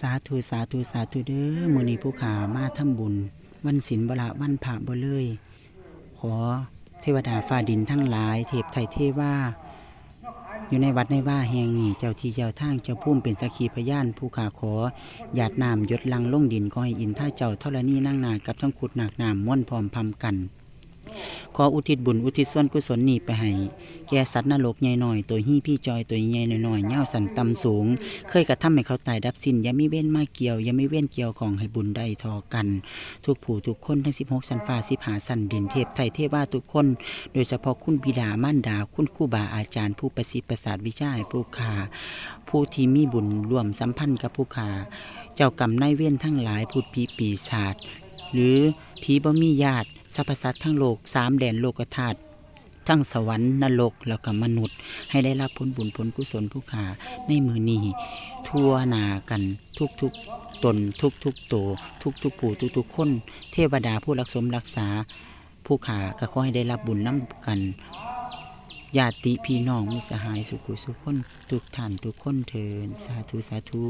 สาธุสาธุสาธุเด้อมือนี้ผู้ขามาทำบุญ วันศีลบละวันพระบ่เลย ขอเทวดาฟ้าดินทั้งหลาย เทพไทยเทว่า อยู่ในวัดในว่าแห่งนี้เจ้าที่เจ้าทางเจ้าพุ่มเป็นสักขีพยานผู้ขาขอหยาดน้ำหยดลังลงดินก็ให้อินท่าเจ้าธรณีนั่งนากับทั้งขุดหนักน้ำม่วนพร้อมพำกัน ขออุทิศบุญอุทิศส่วนกุศลนี้ไปให้แก่สัตว์นรกใหญ่หน่อยตัวฮี่พี่จอยตัวใหญ่หน่อยๆเง่าวสันตำสูง เคยกระทำให้เขาตายดับสิ้นอย่ามีเว้นมาเกี่ยวอย่ามีเว้นเกี่ยวของให้บุญได้ทอกัน ทุกผู้ทุกคนทั้ง16สันฟ้าสิบหาสันดินเทพไทยเทว่าทุกคน โดยเฉพาะคุณบิดามารดาคุณครูบาอาจารย์ผู้ประสิทธิ์ประสาทวิชาผู้ขาผู้ที่มีบุญร่วมสัมพันธ์กับผู้ขาเจ้ากรรมนายเวรทั้งหลายพูดผีปีศาจหรือผีบ่มีญาติ สรรพสัตว์ทั้งโลกสามแดนโลกธาตุทั้งสวรรค์นรกแล้วก็มนุษย์ ให้ได้รับผลบุญผลกุศลผู้ขาในมือนี้ทั่วนากันทุกๆตนทุกๆโตวทุกๆผู้ทุกๆคน เทวดาผู้รักสมรักษา ผู้ขาก็ขอให้ได้รับบุญน้ำกันญาติพี่น้องมิสหายสุขุสุขคน ทุกท่านทุกคนเทินสาธุสาธุ